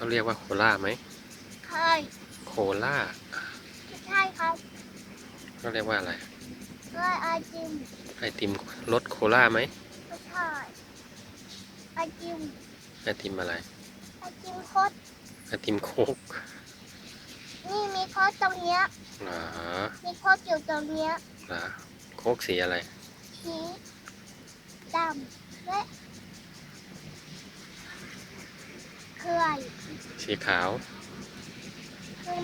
เขาเรียกว่าโคล่าไหมเคยโคล่าไม่ใช่ครับเขาเรียกว่าอะไรเคยไอจิมไอติมรสโคล่าไหมไม่ใช่ไอจิมไอติมอะไรไอจิมโคตรไอติมโค้กนี่มีโคตรตรงเนี้ยเหรอมีโคตรอยู่ตรงเนี้ยเหรอโค้กสีอะไรสีดำและ เคยสีขาว คือ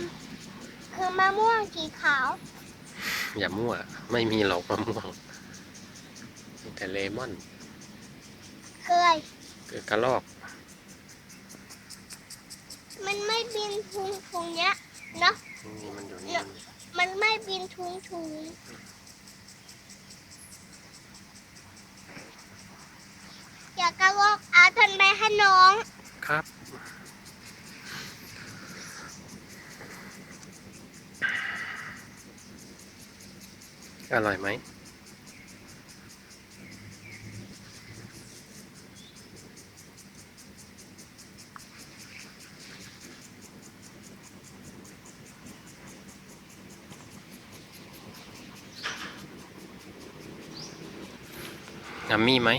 คือมะม่วงสีขาว อย่ามั่ว ไม่มีหรอกมะม่วงมีแต่เลมอนเคยคือกระลอก มันไม่บินทุงทุงเนี้ยเนาะนี่มันอยู่นี่มันไม่บินทุงทุงอยากกระลอกอาทันไปให้น้อง ครับ อร่อยไหมงามมี่ไหม